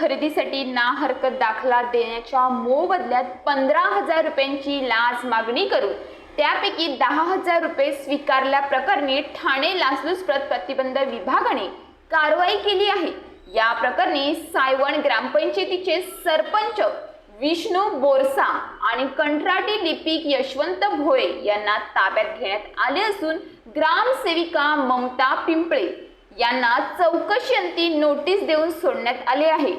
खरेदीसाठी ना हरकत दाखला देण्याच्या मोबदल्यात पंधरा हजार रुपयांची लाच मागणी करून त्यापैकी दहा हजार रुपये स्वीकारल्या प्रकरणी ठाणे लाचलुचपत प्रतिबंध विभागाने कारवाई केली आहे. या प्रकरणी सायवण ग्रामपंचायतीचे सरपंच विष्णू बोरसा आणि कंत्राटी लिपिक यशवंत भोळे यांना ताब्यात घेण्यात आले असून ग्रामसेविका ममता पिंपळे यांना चौकशी अंती नोटीस देऊन सोडण्यात आले आहे.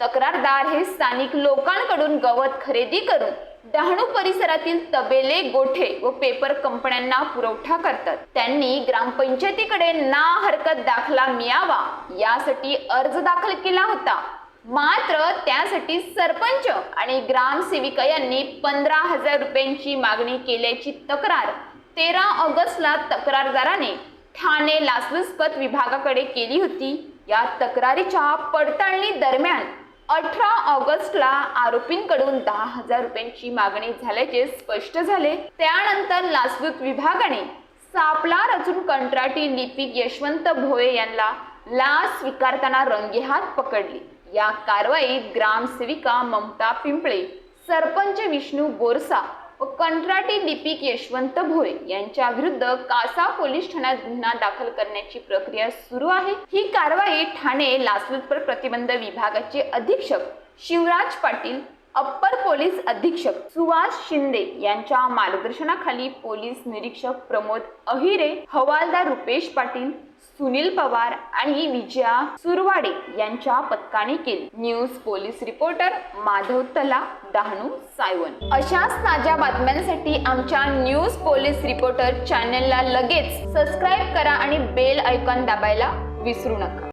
तक्रारदार हे स्थानिक लोकांकडून गवत खरेदी करून डहाणू परिसरातील तबेले गोठे व पेपर कंपन्यांना पुरवठा करतात. त्यांनी ग्रामपंचायतीकडे ना हरकत दाखला मिळावा यासाठी अर्ज दाखल केला होता. मात्र त्यासाठी सरपंच आणि ग्रामसेविका यांनी पंधरा हजार रुपयांची मागणी केल्याची तक्रार तेरा ऑगस्टला तक्रारदाराने ठाणे लाचलुचपत विभागाकडे केली होती. या तक्रारीच्या पडताळणी दरम्यान अठरा ऑगस्टला आरोपींकडून दहा हजार रुपयांची मागणी झाल्याचे स्पष्ट झाले. त्यानंतर लाचलुच विभागाने सापला रचून कंत्राटी लिपिक यशवंत भोये यांना लाच स्वीकारताना रंगेहात पकडली. या कारवाईत ग्रामसेविका ममता पिंपळे सरपंच विष्णू बोरसा व कंत्राटी लिपिक यशवंत भोय यांच्या विरुद्ध कासा पोलीस ठाण्यात गुन्हा दाखल करण्याची प्रक्रिया सुरू आहे. ही कारवाई ठाणे लाचलुचपत प्रतिबंध विभागाचे अधीक्षक शिवराज पाटील अप्पर पोलीस अधीक्षक सुभाष शिंदे यांच्या मार्गदर्शनाखाली पोलीस निरीक्षक प्रमोद अहिरे हवालदार रुपेश पाटील सुनील पवार आणि विजया सुरवाडे यांच्या पथकाने केली. न्यूज पोलीस रिपोर्टर माधव तला डहाणू सायवन. अशाच ताज्या बातम्यांसाठी आमच्या न्यूज पोलीस रिपोर्टर चॅनलला लगेच सबस्क्राईब करा आणि बेल ऐकॉन दाबायला विसरू नका.